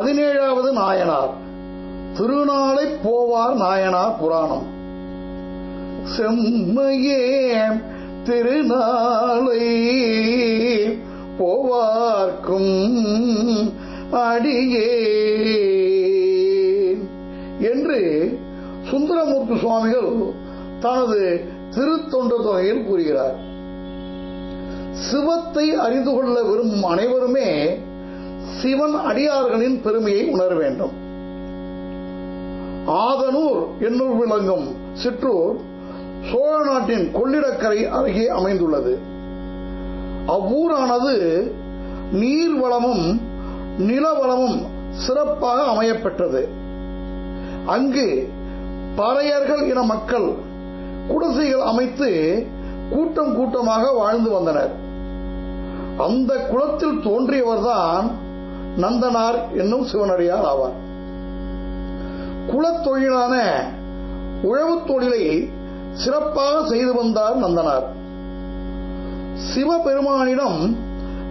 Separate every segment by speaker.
Speaker 1: பதினேழாவது நாயனார். திருநாளை போவார் நாயனார் புராணம். செம்மையே திருநாளை போவார்க்கும் அடியே என்று சுந்தரமூர்த்தி சுவாமிகள் தனது திருத்தொண்ட தொகையில் கூறுகிறார். சிவத்தை அறிந்து கொள்ள விரும்பும் அனைவருமே சிவன் அடியார்களின் பெருமையை உணர வேண்டும். ஆதனூர் என்னூர் விளங்கும் சிற்றூர் சோழ நாட்டின் கொள்ளிடக்கரை அருகே அமைந்துள்ளது. அவ்வூரானது நீர் வளமும் நிலவளமும் சிறப்பாக அமையப்பெற்றது. அங்கு பறையர்கள் இன மக்கள் குடிசைகள் அமைத்து கூட்டம் கூட்டமாக வாழ்ந்து வந்தனர். அந்த குளத்தில் தோன்றியவர்தான் நந்தனார் என்னும் சிவனடியார் ஆவார். குலத்தொழிலான உழவுத் தொழிலை சிறப்பாக செய்து வந்தார் நந்தனார். சிவபெருமானிடம்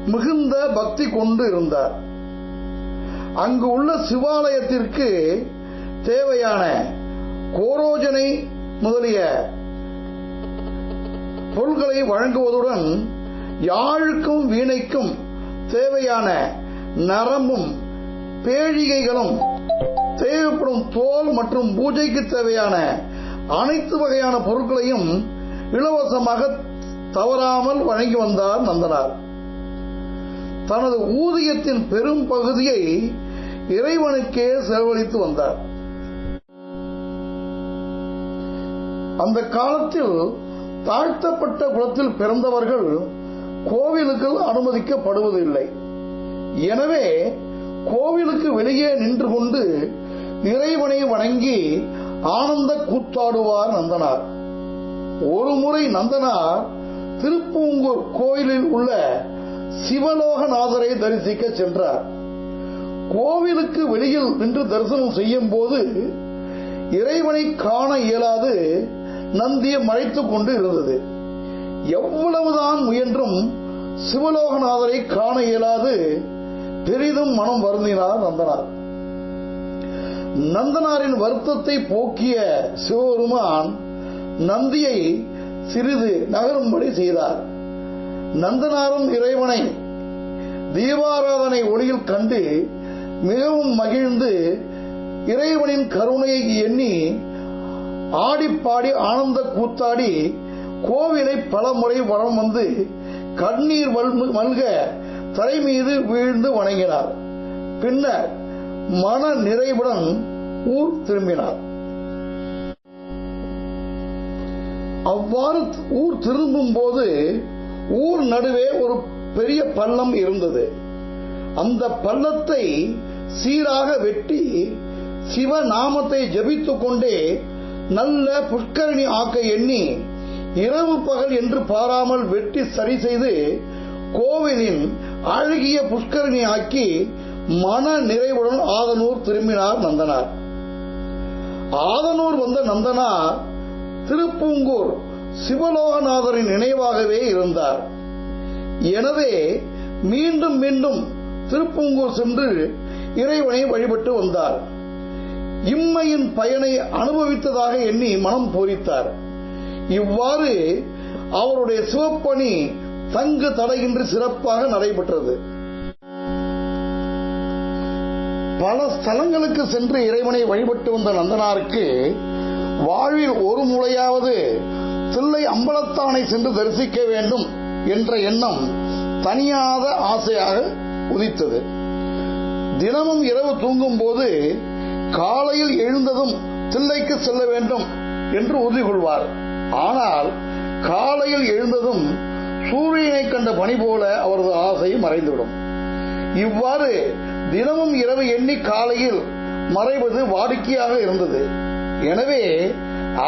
Speaker 1: மிகுந்த பக்தி கொண்டு இருந்தார். அங்கு உள்ள சிவாலயத்திற்கு தேவையான கோரோஜனை முதலிய பொருட்களை வழங்குவதுடன் யாழுக்கும் வீணைக்கும் தேவையான நரம்பும் பேழிகைகளும் தேவைப்படும் தோல் மற்றும் பூஜைக்கு தேவையான அனைத்து வகையான பொருட்களையும் இலவசமாக தவறாமல் வழங்கி வந்தார் நந்தனார். தனது ஊதியத்தின் பெரும் பகுதியை இறைவனுக்கே செலவழித்து வந்தார். அந்த காலத்தில் தாழ்த்தப்பட்ட குலத்தில் பிறந்தவர்கள் கோவிலுக்கு அனுமதிக்கப்படுவதில்லை. எனவே கோவிலுக்கு வெளியே நின்று கொண்டு இறைவனை வணங்கி ஆனந்த கூத்தாடுவார் நந்தனார். ஒருமுறை நந்தனார் திருப்பூங்கூர் கோயிலில் உள்ள சிவலோகநாதரை தரிசிக்க சென்றார். கோவிலுக்கு வெளியில் நின்று தரிசனம் செய்யும் போது இறைவனை காண இயலாது நந்தியை மறைத்துக் கொண்டு இருந்தது. எவ்வளவுதான் முயன்றும் சிவலோகநாதரை காண இயலாது பெரிதும் மனம் வருந்தினார் நந்தனார். நந்தனாரின் வருத்தத்தை போக்கிய சிவபெருமான் நந்தியை சிறிது நகரும்படி செய்தார். நந்தனாரும் இறைவனை தீபாராதனை ஒளியில் கண்டு மிகவும் மகிழ்ந்து இறைவனின் கருணையை எண்ணி ஆடிப்பாடி ஆனந்த கூத்தாடி கோவிலை பல முறை வளம் வந்து கண்ணீர் மல்க தலை மீது வீழ்ந்து வணங்கினார். பின்னர் மன நிறைவுடன் ஊர் திரும்பினார். அவ்வாறு ஊர் திரும்பும் போது ஊர் நடுவே ஒரு பெரிய பள்ளம் இருந்தது. அந்த பள்ளத்தை சீராக வெட்டி சிவ நாமத்தை ஜபித்துக் கொண்டே நல்ல புஷ்கரணி ஆக்க எண்ணி இரவு பகல் என்று பாராமல் வெட்டி சரி செய்து கோவிலின் அழகிய புஷ்கரணி ஆக்கி மன நிறைவுடன் ஆதனூர் திரும்பினார் நந்தனார். ஆதனூர் வந்த நந்தனார் திருப்பூங்கூர் சிவலோகநாதரின் நினைவாகவே இருந்தார். எனவே மீண்டும் மீண்டும் திருப்பூங்கூர் சென்று இறைவனை வழிபட்டு வந்தார். இம்மையின் பயனை அனுபவித்ததாக எண்ணி மனம் பூரித்தார். இவ்வாறு அவருடைய சிவப்பணி தங்கு தடையின்றி சிறப்பாக நடைபெற்றது. பல ஸ்தலங்களுக்கு சென்று இறைவனை வழிபட்டு வந்த நந்தனாருக்கு வாழ்வில் ஒரு முறையாவது தில்லை அம்பலத்தானை சென்று தரிசிக்க வேண்டும் என்ற எண்ணம் தனியாத ஆசையாக உதித்தது. தினமும் இரவு தூங்கும் போது காலையில் எழுந்ததும் தில்லைக்கு செல்ல வேண்டும் என்று உறுதி கொள்வார். ஆனால் காலையில் எழுந்ததும் சூரியனை கண்ட பணி போல அவரது ஆசை மறைந்துவிடும். இவ்வாறு தினமும் இரவு எண்ணி காலையில் மறைவது வாடிக்கையாக இருந்தது. எனவே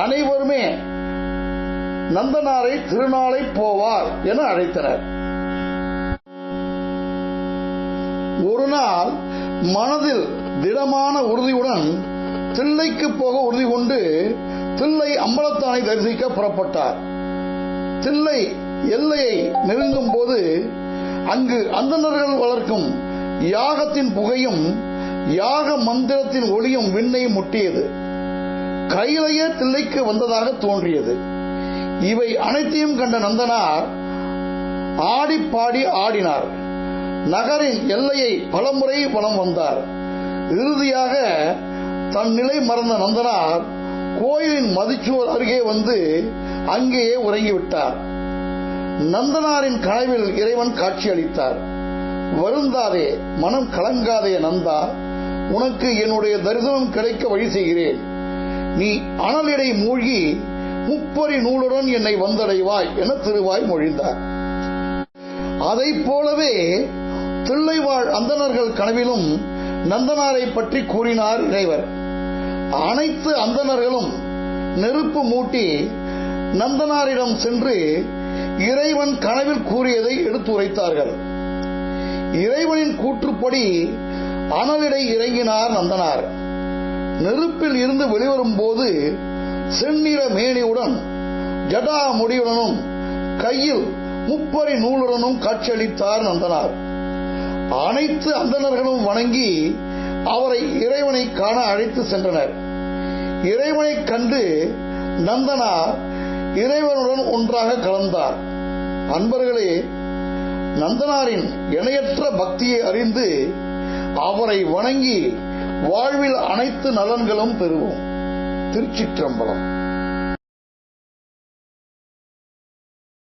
Speaker 1: அனைவருமே நந்தனாரை திருநாளை போவார் என அழைத்தனர். ஒரு நாள் மனதில் திடமான உறுதியுடன் தில்லைக்கு போக உறுதி கொண்டு தில்லை அம்பலத்தானை தரிசிக்க புறப்பட்டார். தில்லை எல்லையை நெருங்கும் போது அங்கு அந்தணர்கள் வளர்க்கும் யாகத்தின் புகையும் யாக மந்திரத்தின் ஒளியும் விண்ணை முட்டியது. கையிலேயே தில்லைக்கு வந்ததாக தோன்றியது. இவை அனைத்தையும் கண்ட நந்தனார் ஆடி பாடி ஆடினார். நகரின் எல்லையை பலமுறை வலம் வந்தார். இறுதியாக தன் நிலை மறந்த நந்தனார் கோயிலின் மதிச்சுவர் அருகே வந்து அங்கேயே உறங்கிவிட்டார். நந்தனாரின் கனவில் இறைவன் காட்சியளித்தார். வருந்தாதே மனம் கலங்காதே நந்தா உனக்கு என்னுடைய தரிசனம் கிடைக்க வழி செய்கிறேன். நீ அனலிடை மூழ்கி முப்பரி நூலுடன் என்னை வந்தடைவாய் என திருவாய் மொழிந்தார். அதை போலவே தில்லைவாழ் அந்தனர்கள் கனவிலும் நந்தனாரை பற்றி கூறினார் இறைவர். அனைத்து அந்தனர்களும் நெருப்பு மூட்டி நந்தனாரிடம் சென்று இறைவன் கனவில் கூறியதை எடுத்துரைத்தார்கள் இறைவனின் கூற்றுப்படி அனலிடை இறங்கினார் நந்தனார். நெருப்பில் இருந்து வெளிவரும் போது செந்நிற மேனியுடன் ஜடா முடியுடனும் கையில் முப்பரி நூலுடனும் காட்சியளித்தார் நந்தனார். அனைத்து அந்தனர்களும் வணங்கி அவரை இறைவனை காண அழைத்து சென்றனர். இறைவனை கண்டு நந்தனார் இறைவனுடன் ஒன்றாக கலந்தார். அன்பர்களே நந்தனாரின் இணையற்ற பக்தியை அறிந்து அவரை வணங்கி வாழ்வில் அனைத்து நலன்களும் பெறுவோம். திருச்சிற்றம்பலம்.